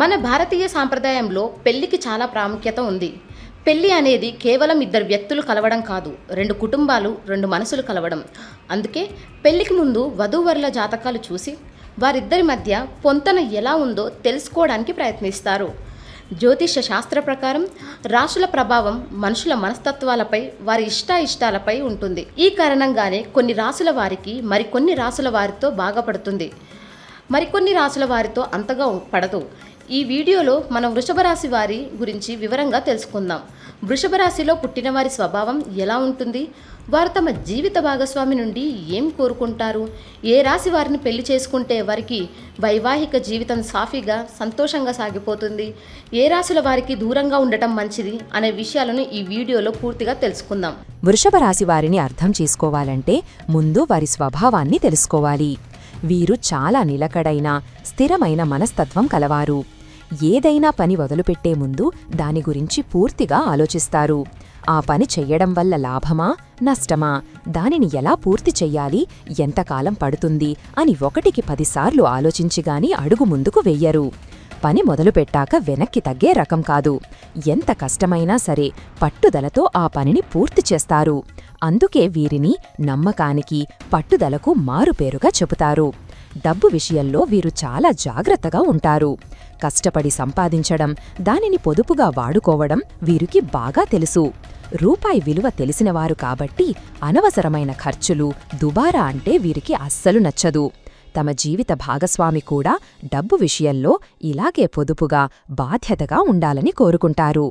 మన భారతీయ సాంప్రదాయంలో పెళ్ళికి చాలా ప్రాముఖ్యత ఉంది. పెళ్ళి అనేది కేవలం ఇద్దరు వ్యక్తులు కలవడం కాదు రెండు కుటుంబాలు రెండు మనసులు కలవడం. అందుకే పెళ్ళికి ముందు వధూవరుల జాతకాలు చూసి వారిద్దరి మధ్య పొంతన ఎలా ఉందో తెలుసుకోవడానికి ప్రయత్నిస్తారు. జ్యోతిష శాస్త్ర ప్రకారం రాశుల ప్రభావం మనుషుల మనస్తత్వాలపై వారి ఇష్టాయిష్టాలపై ఉంటుంది. ఈ కారణంగానే కొన్ని రాసుల వారికి మరికొన్ని రాసుల వారితో బాగా పడుతుంది మరికొన్ని రాసుల వారితో అంతగా పడదు. ఈ వీడియోలో మనం వృషభ రాశి వారి గురించి వివరంగా తెలుసుకుందాం. వృషభ రాశిలో పుట్టిన వారి స్వభావం ఎలా ఉంటుంది? వారు తమ జీవిత భాగస్వామి నుండి ఏం కోరుకుంటారు? ఏ రాశి వారిని పెళ్ళి చేసుకుంటే వారికి వైవాహిక జీవితం సాఫీగా సంతోషంగా సాగిపోతుంది? ఏ రాశుల వారికి దూరంగా ఉండటం మంచిది? అనే విషయాలను ఈ వీడియోలో పూర్తిగా తెలుసుకుందాం. వృషభ రాశి వారిని అర్థం చేసుకోవాలంటే ముందు వారి స్వభావాన్ని తెలుసుకోవాలి. వీరు చాలా నిలకడైన స్థిరమైన మనస్తత్వం కలవారు. ఏదైనా పని వదిలిపెట్టే ముందు దాని గురించి పూర్తిగా ఆలోచిస్తారు. ఆ పని చెయ్యడం వల్ల లాభమా నష్టమా? దానిని ఎలా పూర్తి చెయ్యాలి ఎంతకాలం పడుతుంది అని ఒకటికి పదిసార్లు ఆలోచించిగాని అడుగు ముందుకు వెయ్యరు. పని మొదలుపెట్టాక వెనక్కి తగ్గే రకం కాదు. ఎంత కష్టమైనా సరే పట్టుదలతో ఆ పనిని పూర్తి చేస్తారు. అందుకే వీరిని నమ్మకానికి పట్టుదలకు మారుపేరుగా చెబుతారు. డబ్బు విషయంలో వీరు చాలా జాగ్రత్తగా ఉంటారు. కష్టపడి సంపాదించడం దానిని పొదుపుగా వాడుకోవడం వీరికి బాగా తెలుసు. రూపాయి విలువ తెలిసినవారు కాబట్టి అనవసరమైన ఖర్చులు దుబారా అంటే వీరికి అస్సలు నచ్చదు. తమ జీవిత భాగస్వామి కూడా డబ్బు విషయంలో ఇలాగే పొదుపుగా బాధ్యతగా ఉండాలని కోరుకుంటారు.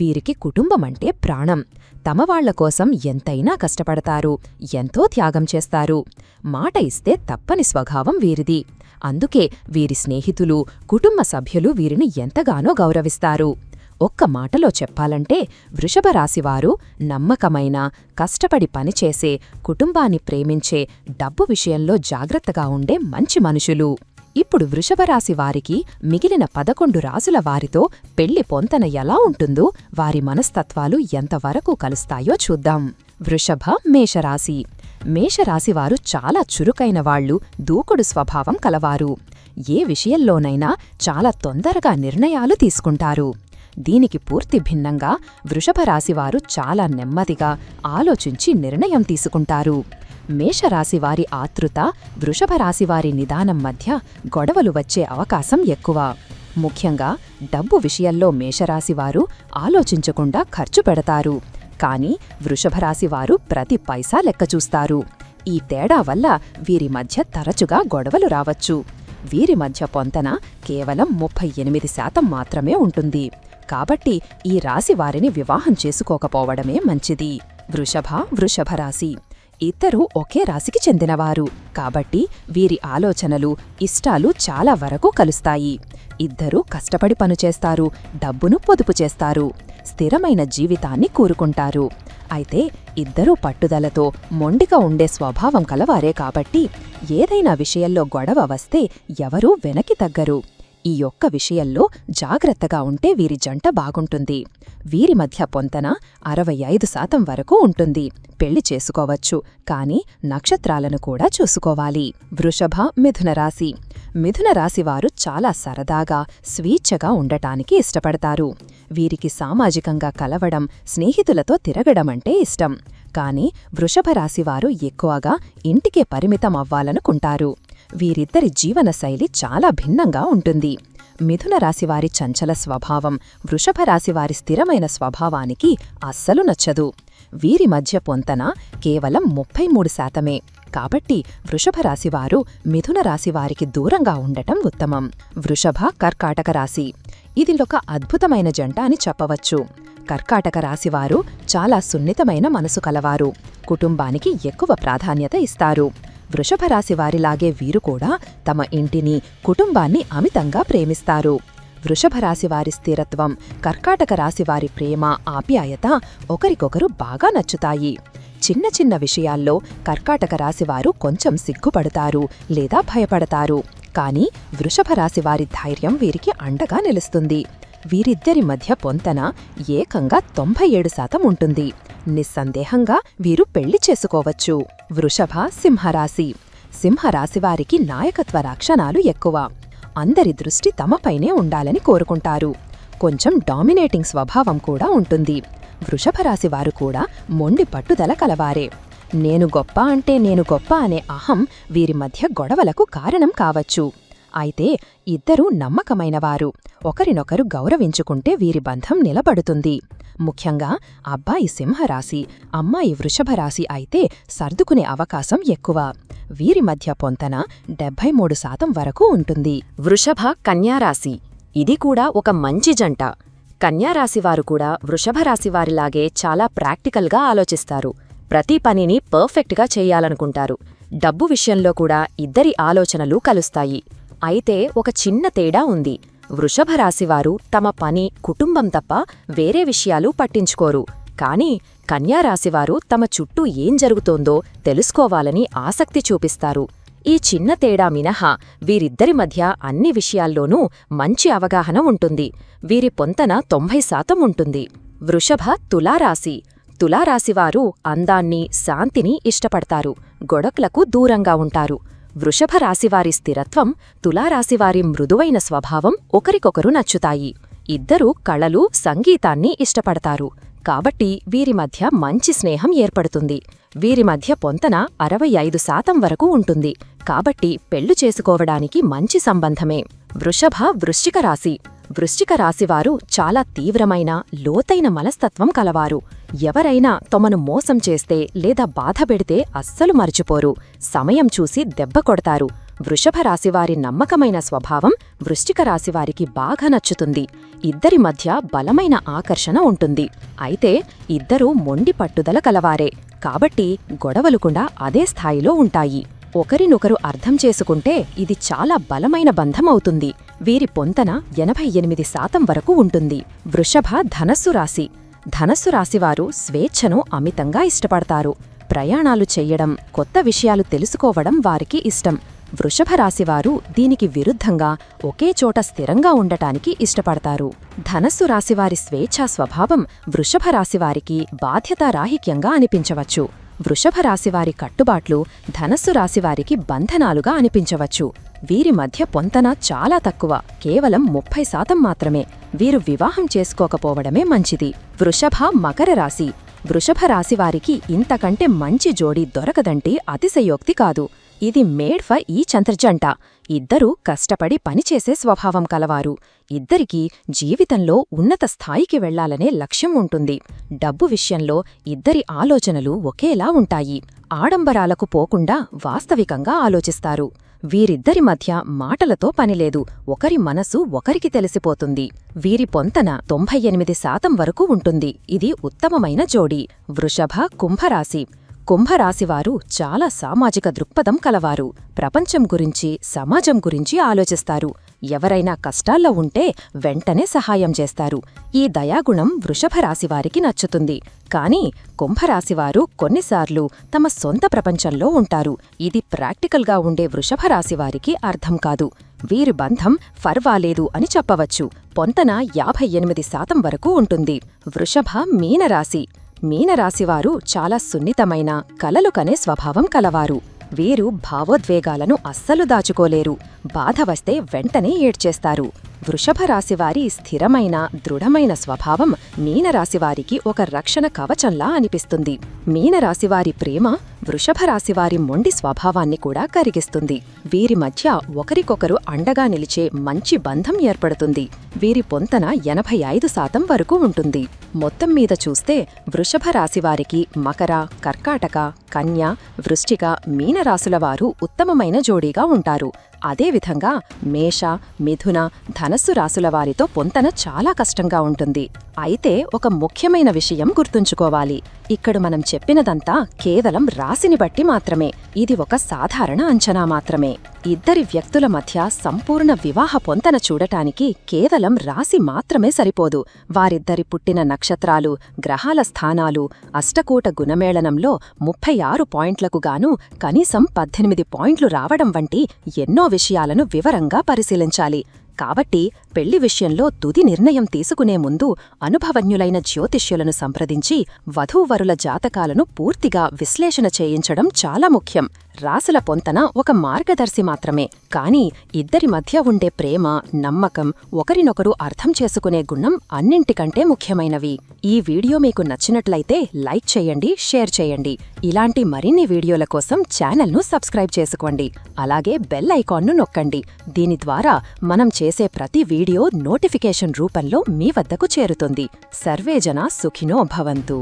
వీరికి కుటుంబమంటే ప్రాణం. తమ వాళ్ళ కోసం ఎంతైనా కష్టపడతారు ఎంతో త్యాగం చేస్తారు. మాట ఇస్తే తప్పని స్వభావం వీరిది. అందుకే వీరి స్నేహితులు కుటుంబ సభ్యులు వీరిని ఎంతగానో గౌరవిస్తారు. ఒక్క మాటలో చెప్పాలంటే వృషభరాశివారు నమ్మకమైన కష్టపడి పనిచేసే కుటుంబాన్ని ప్రేమించే డబ్బు విషయంలో జాగ్రత్తగా ఉండే మంచి మనుషులు. ఇప్పుడు వృషభరాశి వారికి మిగిలిన పదకొండు రాసుల వారితో పెళ్ళి పొంతన ఎలా ఉంటుందో వారి మనస్తత్వాలు ఎంతవరకు కలుస్తాయో చూద్దాం. వృషభ మేషరాశి. మేషరాశివారు చాలా చురుకైన వాళ్ళు దూకుడు స్వభావం కలవారు. ఏ విషయంలోనైనా చాలా తొందరగా నిర్ణయాలు తీసుకుంటారు. దీనికి పూర్తి భిన్నంగా వృషభరాశివారు చాలా నెమ్మదిగా ఆలోచించి నిర్ణయం తీసుకుంటారు. మేషరాశివారి ఆతృత వృషభ రాశివారి నిదానం మధ్య గొడవలు వచ్చే అవకాశం ఎక్కువ. ముఖ్యంగా డబ్బు విషయంలో మేషరాశివారు ఆలోచించకుండా ఖర్చు పెడతారు. కాని వృషభరాశివారు ప్రతి పైసా లెక్కచూస్తారు ఈ తేడా వల్ల వీరి మధ్య తరచుగా గొడవలు రావచ్చు. వీరి మధ్య పొంతన కేవలం ముప్పై ఎనిమిది శాతం మాత్రమే ఉంటుంది. కాబట్టి ఈ రాశి వారిని వివాహం చేసుకోకపోవడమే మంచిది. వృషభ వృషభరాశి ఇద్దరూ ఒకే రాశికి చెందినవారు. కాబట్టి వీరి ఆలోచనలు ఇష్టాలు చాలా వరకు కలుస్తాయి. ఇద్దరూ కష్టపడి పనుచేస్తారు డబ్బును పొదుపు చేస్తారు స్థిరమైన జీవితాన్ని కోరుకుంటారు. అయితే ఇద్దరూ పట్టుదలతో మొండిగా ఉండే స్వభావం కలవారే కాబట్టి ఏదైనా విషయంలో గొడవ వస్తే ఎవరూ వెనక్కి తగ్గరు. ఈ యొక్క విషయంలో జాగ్రత్తగా ఉంటే వీరి జంట బాగుంటుంది. వీరి మధ్య పొంతన అరవై ఐదు శాతం వరకు ఉంటుంది. పెళ్ళి చేసుకోవచ్చు. కాని నక్షత్రాలను కూడా చూసుకోవాలి. వృషభ మిథున రాశి. మిథున రాశివారు చాలా సరదాగా స్వేచ్ఛగా ఉండటానికి ఇష్టపడతారు. వీరికి సామాజికంగా కలవడం స్నేహితులతో తిరగడమంటే ఇష్టం. కాని వృషభ రాశివారు ఎక్కువగా ఇంటికే పరిమితం అవ్వాలనుకుంటారు. వీరిద్దరి జీవనశైలి చాలా భిన్నంగా ఉంటుంది. మిథున రాశివారి చంచల స్వభావం వృషభ రాశివారి స్థిరమైన స్వభావానికి అస్సలు నచ్చదు. వీరి మధ్య పొంతన కేవలం ముప్పై మూడు శాతమే. కాబట్టి వృషభ రాశివారు మిథున రాశివారికి దూరంగా ఉండటం ఉత్తమం. వృషభ కర్కాటక రాశి. ఇదిలొక అద్భుతమైన జంట అని చెప్పవచ్చు. కర్కాటక రాశివారు చాలా సున్నితమైన మనసు కలవారు. కుటుంబానికి ఎక్కువ ప్రాధాన్యత ఇస్తారు. వృషభ రాశి వారిలాగే వీరు కూడా తమ ఇంటిని కుటుంబాన్ని అమితంగా ప్రేమిస్తారు. వృషభ రాశి వారి స్థిరత్వం కర్కాటక రాశి వారి ప్రేమ ఆప్యాయత ఒకరికొకరు బాగా నచ్చుతాయి. చిన్న చిన్న విషయాల్లో కర్కాటక రాశివారు కొంచెం సిగ్గుపడతారు లేదా భయపడతారు. కానీ వృషభ వారి ధైర్యం వీరికి అండగా నిలుస్తుంది. వీరిద్దరి మధ్య పొంతన ఏకంగా తొంభై ఏడు శాతం ఉంటుంది. నిస్సందేహంగా వీరు పెళ్ళి చేసుకోవచ్చు. వృషభ సింహరాశి. సింహరాశివారికి నాయకత్వ లక్షణాలు ఎక్కువ. అందరి దృష్టి తమపైనే ఉండాలని కోరుకుంటారు. కొంచెం డామినేటింగ్ స్వభావం కూడా ఉంటుంది. వృషభరాశి వారు కూడా మొండి పట్టుదల కలవారే. నేను గొప్ప అంటే నేను గొప్ప అనే అహం వీరి మధ్య గొడవలకు కారణం కావచ్చు. అయితే ఇద్దరూ నమ్మకమైనవారు. ఒకరినొకరు గౌరవించుకుంటే వీరి బంధం నిలబడుతుంది. ముఖ్యంగా అబ్బాయి సింహరాశి అమ్మాయి వృషభరాశి అయితే సర్దుకునే అవకాశం ఎక్కువ. వీరి మధ్య పొంతన డెబ్బై మూడు శాతం వరకు ఉంటుంది. వృషభ కన్యారాశి. ఇది కూడా ఒక మంచి జంట. కన్యారాశివారు కూడా వృషభరాశివారిలాగే చాలా ప్రాక్టికల్గా ఆలోచిస్తారు. ప్రతి పనిని పర్ఫెక్ట్గా చేయాలనుకుంటారు. డబ్బు విషయంలో కూడా ఇద్దరి ఆలోచనలు కలుస్తాయి. అయితే ఒక చిన్న తేడా ఉంది. వృషభరాశివారు తమ పని కుటుంబం తప్ప వేరే విషయాలు పట్టించుకోరు. కాని కన్యారాశివారు తమ చుట్టూ ఏం జరుగుతోందో తెలుసుకోవాలని ఆసక్తి చూపిస్తారు. ఈ చిన్న తేడా మినహా వీరిద్దరి మధ్య అన్ని విషయాల్లోనూ మంచి అవగాహన ఉంటుంది. వీరి పొంతన తొంభై శాతం ఉంటుంది. వృషభ తులారాశి. తులారాశివారు అందాన్ని శాంతిని ఇష్టపడతారు. గొడక్లకు దూరంగా ఉంటారు. వృషభ రాశివారి స్థిరత్వం తులారాశివారి మృదువైన స్వభావం ఒకరికొకరు నచ్చుతాయి. ఇద్దరూ కళలు సంగీతాన్ని ఇష్టపడతారు. కాబట్టి వీరి మధ్య మంచి స్నేహం ఏర్పడుతుంది. వీరి మధ్య పొంతన అరవై ఐదు శాతం వరకు ఉంటుంది. కాబట్టి పెళ్ళు చేసుకోవడానికి మంచి సంబంధమే. వృషభ వృశ్చిక రాశి. వృశ్చిక రాశివారు చాలా తీవ్రమైన లోతైన మనస్తత్వం కలవారు. ఎవరైనా తమను మోసం చేస్తే లేదా బాధపెడితే అస్సలు మర్చిపోరు. సమయం చూసి దెబ్బ కొడతారు. వృషభ రాశివారి నమ్మకమైన స్వభావం వృశ్చిక రాశివారికి బాగా నచ్చుతుంది. ఇద్దరి మధ్య బలమైన ఆకర్షణ ఉంటుంది. అయితే ఇద్దరూ మొండి పట్టుదల కలవారే. కాబట్టి గొడవలు కూడా అదే స్థాయిలో ఉంటాయి. ఒకరినొకరు అర్థం చేసుకుంటే ఇది చాలా బలమైన బంధం అవుతుంది. వీరి పొంతన ఎనభై ఎనిమిది శాతం వరకు ఉంటుంది. వృషభ ధనస్సు రాశి. ధనస్సు రాశివారు స్వేచ్ఛను అమితంగా ఇష్టపడతారు. ప్రయాణాలు చెయ్యడం కొత్త విషయాలు తెలుసుకోవడం వారికి ఇష్టం. వృషభ రాశివారు దీనికి విరుద్ధంగా ఒకే చోట స్థిరంగా ఉండటానికి ఇష్టపడతారు. ధనస్సు రాశివారి స్వేచ్ఛా స్వభావం వృషభ రాశివారికి బాధ్యతారాహిక్యంగా అనిపించవచ్చు. వృషభ రాశివారి కట్టుబాట్లు ధనస్సు రాశివారికి బంధనాలుగా అనిపించవచ్చు. వీరి మధ్య పొంతన చాలా తక్కువ. కేవలం ముప్పై శాతం మాత్రమే. వీరు వివాహం చేసుకోకపోవడమే మంచిది. వృషభ మకర రాశి. వృషభ రాశివారికి ఇంతకంటే మంచి జోడీ దొరకదంటే అతిశయోక్తి కాదు. ఇది మేడ్ ఫర్ ఈ చంద్రజంట. ఇద్దరూ కష్టపడి పనిచేసే స్వభావం కలవారు. ఇద్దరికీ జీవితంలో ఉన్నత స్థాయికి వెళ్ళాలనే లక్ష్యం ఉంటుంది. డబ్బు విషయంలో ఇద్దరి ఆలోచనలు ఒకేలా ఉంటాయి. ఆడంబరాలకు పోకుండా వాస్తవికంగా ఆలోచిస్తారు. వీరిద్దరి మధ్య మాటలతో పనిలేదు ఒకరి మనసు ఒకరికి తెలిసిపోతుంది. వీరి పొంతన తొంభై ఎనిమిది శాతం వరకు ఉంటుంది. ఇది ఉత్తమమైన జోడి. వృషభ కుంభరాశి. కుంభరాశివారు చాలా సామాజిక దృక్పథం కలవారు. ప్రపంచం గురించి సమాజం గురించి ఆలోచిస్తారు. ఎవరైనా కష్టాల్లో ఉంటే వెంటనే సహాయం చేస్తారు. ఈ దయాగుణం వృషభరాశివారికి నచ్చుతుంది. కాని కుంభరాశివారు కొన్నిసార్లు తమ సొంత ప్రపంచంలో ఉంటారు. ఇది ప్రాక్టికల్గా ఉండే వృషభరాశివారికి అర్థం కాదు. వీరి బంధం ఫర్వాలేదు అని చెప్పవచ్చు. పొంతన యాభై ఎనిమిది శాతం వరకు ఉంటుంది. వృషభ మీనరాశి. మీనరాశివారు చాలా సున్నితమైన కలలు కనే స్వభావం కలవారు. వీరు భావోద్వేగాలను అస్సలు దాచుకోలేరు. బాధ వస్తే వెంటనే ఏడ్చేస్తారు. వృషభ రాశివారి స్థిరమైన దృఢమైన స్వభావం మీనరాశివారికి ఒక రక్షణ కవచంలా అనిపిస్తుంది. మీనరాశివారి ప్రేమ వృషభ రాశివారి మొండి స్వభావాన్ని కూడా కరిగిస్తుంది. వీరి మధ్య ఒకరికొకరు అండగా నిలిచే మంచి బంధం ఏర్పడుతుంది. వీరి పొంతన ఎనభై ఐదు శాతం వరకు ఉంటుంది. మొత్తం మీద చూస్తే వృషభ రాశివారికి మకర కర్కాటక కన్య వృష్టిక మీనరాశుల వారు ఉత్తమమైన జోడీగా ఉంటారు. అదేవిధంగా మేష మిథున ధనస్సు రాశుల వారితో పొంతన చాలా కష్టంగా ఉంటుంది. అయితే ఒక ముఖ్యమైన విషయం గుర్తుంచుకోవాలి. ఇక్కడ మనం చెప్పినదంతా కేవలం రాశిని బట్టి మాత్రమే. ఇది ఒక సాధారణ అంచనా మాత్రమే. ఇద్దరి వ్యక్తుల మధ్య సంపూర్ణ వివాహ పొంతన చూడటానికి కేవలం రాశి మాత్రమే సరిపోదు. వారిద్దరి పుట్టిన నక్షత్రాలు గ్రహాల స్థానాలు అష్టకూట గుణమేళనంలో ముప్పై ఆరు పాయింట్లకు గాను కనీసం పద్దెనిమిది పాయింట్లు రావడం వంటి ఎన్నో విషయాలను వివరంగా పరిశీలించాలి. కాబట్టి పెళ్ళి విషయంలో తుది నిర్ణయం తీసుకునే ముందు అనుభవజ్ఞులైన జ్యోతిష్యులను సంప్రదించి వధూవరుల జాతకాలను పూర్తిగా విశ్లేషణ చేయించడం చాలా ముఖ్యం. రాసుల పొంతన ఒక మార్గదర్శి మాత్రమే. కానీ ఇద్దరి మధ్య ఉండే ప్రేమ నమ్మకం ఒకరినొకరు అర్థం చేసుకునే గుణం అన్నింటికంటే ముఖ్యమైనవి. ఈ వీడియో మీకు నచ్చినట్లయితే లైక్ చేయండి షేర్ చేయండి. ఇలాంటి మరిన్ని వీడియోల కోసం ఛానల్ను సబ్స్క్రైబ్ చేసుకోండి. అలాగే బెల్ ఐకాన్ను నొక్కండి. దీని ద్వారా మనం చేసే ప్రతి వీడియో నోటిఫికేషన్ రూపంలో మీ వద్దకు చేరుతుంది. సర్వేజన సుఖినో భవంతు.